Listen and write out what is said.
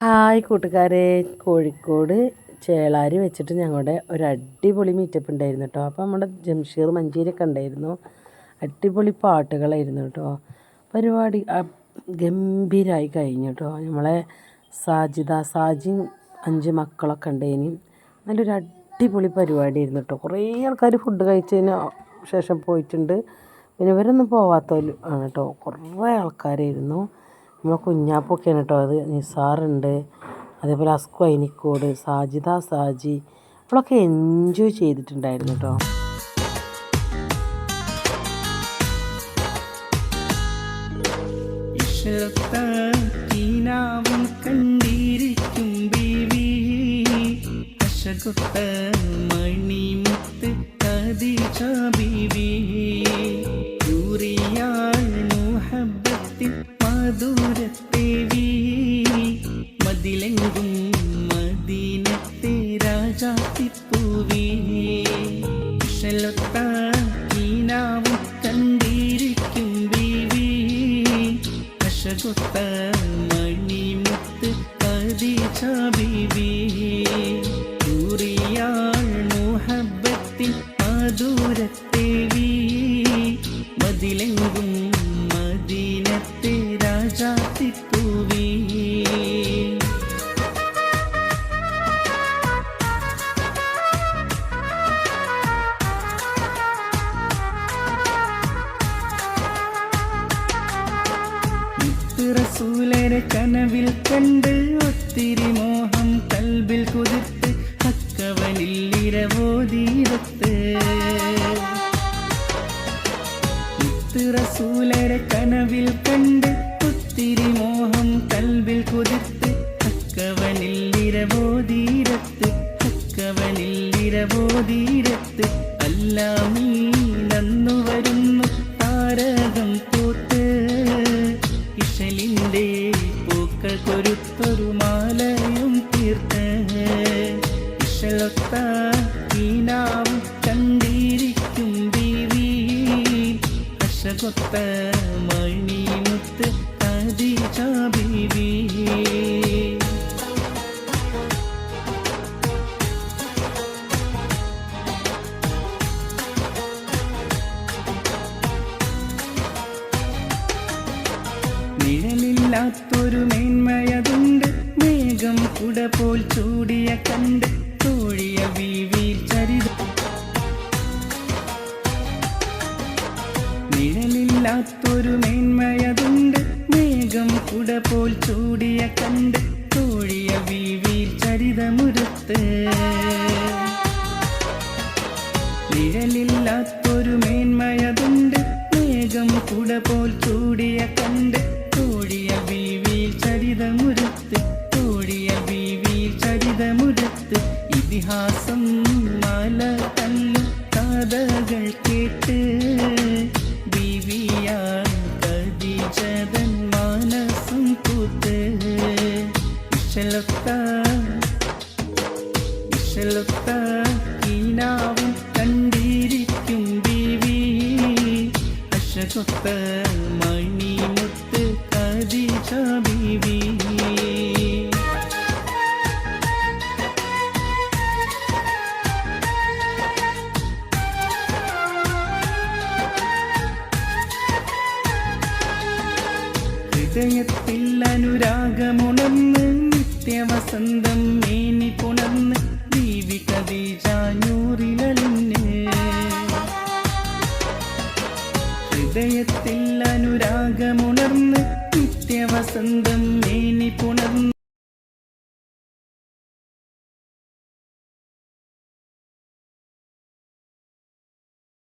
Hi കൂട്ടുകാരെ. കോഴിക്കോട് ചേളാരി വെച്ചിട്ട് ഞങ്ങളുടെ ഒരു അടിപൊളി മീറ്റപ്പ് ഉണ്ടായിരുന്നു കേട്ടോ. അപ്പോൾ നമ്മുടെ ജംഷീർ മഞ്ചേരിയൊക്കെ ഉണ്ടായിരുന്നു. അടിപൊളി പാട്ടുകളായിരുന്നു കേട്ടോ. പരിപാടി ഗംഭീരമായി കഴിഞ്ഞു കേട്ടോ. നമ്മളെ സാജിദ സാജി അഞ്ച് മക്കളൊക്കെ ഉണ്ടായിനി നല്ലൊരു അടിപൊളി പരിപാടിയായിരുന്നു കേട്ടോ. കുറേ ആൾക്കാർ ഫുഡ് കഴിച്ചതിന് ശേഷം പോയിട്ടുണ്ട്. പിന്നെ ഇവരൊന്നും പോവാത്തവർ ആണ് കേട്ടോ കുറേ ആൾക്കാരായിരുന്നു. നമ്മളെ കുഞ്ഞാപ്പൊക്കെയാണ് കേട്ടോ അത് നിസാറുണ്ട്. അതേപോലെ അസ്കു അയിനിക്കോട് സാജിദ സാജി. അവളൊക്കെ എൻജോയ് ചെയ്തിട്ടുണ്ടായിരുന്നു കേട്ടോ മണിമുത്ത് കതിച്ച ബീവി. ൂറിയാൾ മധുരത്തേവി മതിലെങ്കും മദീനത്തെ രാജാത്തിപ്പൂവി. ഇഷലൊത്താക്കിനാവും കണ്ടിരിക്കും ബീവി. അശകൊത്ത മണിമുത്ത് കദിജ ബീവി. ൂറിയാൾ മുഹബത്തിൽ മധുരത്തേവി മതിലെങ്കും റസൂലരെ കനവിൽ കണ്ട് ഒത്തിരി മോഹം കൽബിൽ കുതിർത്ത് അക്കവനിൽ ഇരവോതീരത്ത് റസൂലരെ കനവിൽ കണ്ട് ഒത്തിരി മോഹം കൽബിൽ കുതിർത്ത് അക്കവനിൽ ഇരവോതീരത്ത് അക്കവനിൽ ഇരവോതീരത്ത് അല്ലാമീ ഈനാവും കണ്ടിരിക്കും ബീവി. മണിമുത്ത് ബീവി. നിഴലില്ലാത്തൊരു മേന്മയതുണ്ട്. മേഘം കുട പോൽ ചൂടിയ കണ്ട് തോഴിയ വീവിൽ നിഴലില്ലാത്തൊരു മേന്മയതുണ്ട്. മേഘം കുട പോൽ ചൂടിയ കണ്ട് തോഴിയ വീവിൽ ചരിതമുരുത്ത്. നിഴലില്ലാത്തൊരു മേന്മയതുണ്ട്. മേഘം കുട പോൽ ചൂടിയ കണ്ട് തോഴിയ ബീവിയിൽ ചരിതമുരുത്ത്. തോഴിയ ബീവിയിൽ ചരിതമുരുത്ത്. ഇതിഹാസം മല കല്ലു കഥകൾ കതിജതൻ മാനസം കൂത്ത് ഇഷലൊത്ത ഇഷലൊത്ത ഈനാവും കണ്ടിരിക്കും ബീവി അശകൊത്ത ഹൃദയത്തിൽ അനുരാഗമുണർന്ന് നിത്യവസന്തം മേനി പുണർന്ന് കദീജാഞ്ഞൂറിലലിന് ഹൃദയത്തിൽ അനുരാഗമുണർന്ന് നിത്യവസന്തം പുണർന്ന്